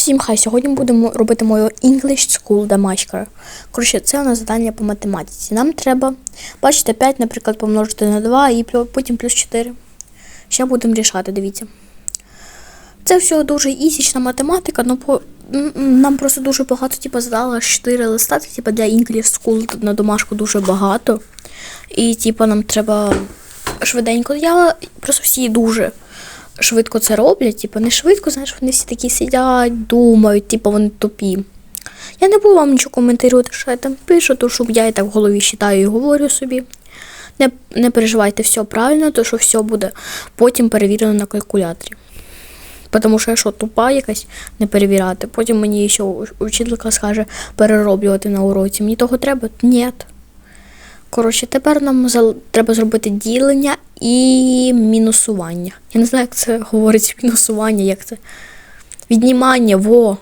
Всім хай, сьогодні будемо робити мою English School домашка. Коротше, це у нас завдання по математиці. Нам треба, бачите, 5, наприклад, помножити на 2 і потім плюс 4. Ще будемо рішати, дивіться. Це все дуже ісічна математика, ну м, м, нам просто дуже багато, типу, задала 4 листа, типу, для English School на домашку дуже багато. І, типу, нам треба швиденько. Я просто всі дуже швидко це роблять. Типу, не швидко, знаєш, вони всі такі сидять, думають, типу, вони тупі. Я не буду вам нічого коментувати, що я там пишу, то щоб я і так в голові читаю і говорю собі. Не, не переживайте, все правильно, то що все буде потім перевірено на калькуляторі. Тому що я що, тупа якась не перевіряти. Потім мені ще учителька скаже перероблювати на уроці. Мені того треба? Ні. Коротше, тепер нам треба зробити ділення і мінусування. Я не знаю, як це говориться мінусування, як це. Віднімання, во.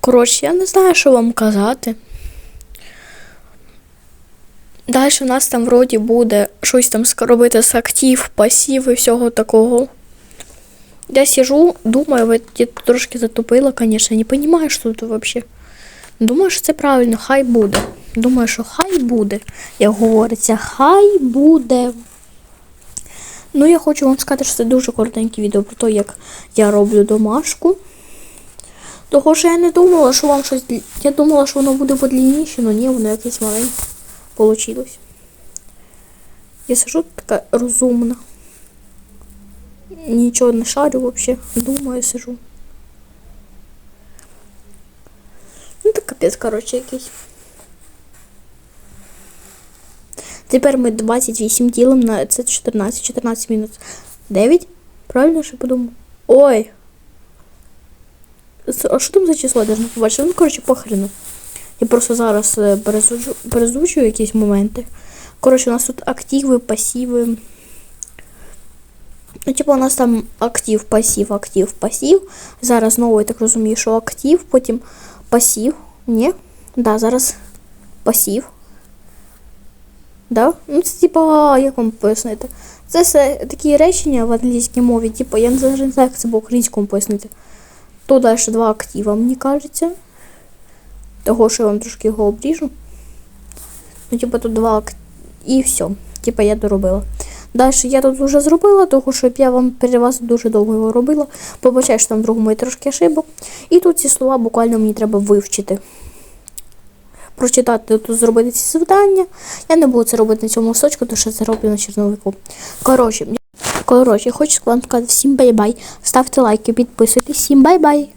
Коротше, я не знаю, що вам казати. Далі у нас там вроді буде щось там робити з актив, пасів і всього такого. Я сижу, думаю, я трошки затупила, конечно, не понимаю, що тут вообще. Думаю, що це правильно, хай буде. Думаю, що хай буде, як говориться, хай буде. Ну, я хочу вам сказати, що це дуже коротеньке відео про те, як я роблю домашку. Того що я не думала, що вам щось. Я думала, що воно буде подлінніше, але ні, воно якесь маленьке получилось. Я сижу така розумна. Нічого не шарю вообще. Думаю, сижу. Ну, так капець, коротше, якийсь. Тепер ми 28 ділимо на це 14, 14 мінус 9. Правильно що подумав? Ой. А що там за число я должна побачити? Ну, коротше, похрену. Я просто зараз е, перезуджу, перезучую якісь моменти. Коротше, у нас тут активи, пасіви. Ну, типу, у нас там актив, пасів, актив, пасів. Зараз знову я так розумію, що актив, потім пасів. Ні? Да, зараз пасів. Да? Ну, це типа, як вам пояснити? Це все такі речення в англійській мові, типу, я не знаю, як це по-українському пояснити. Тут далі два актива, мені кажеться. Того, що я вам трошки його обріжу. Ну, типу, тут два актива. І все. Типа я доробила. Далі я тут вже зробила, тому що я вам перед вас дуже довго його робила. Побачаю, що там в другому є трошки ошибок. І тут ці слова буквально мені треба вивчити. Прочитати тут зробити ці завдання. Я не буду це робити на цьому листочку, тому що це роблю на черновику. Коротше, коротше, хочу вам сказати всім бай-бай. Ставте лайки, підписуйтесь. Всім бай-бай.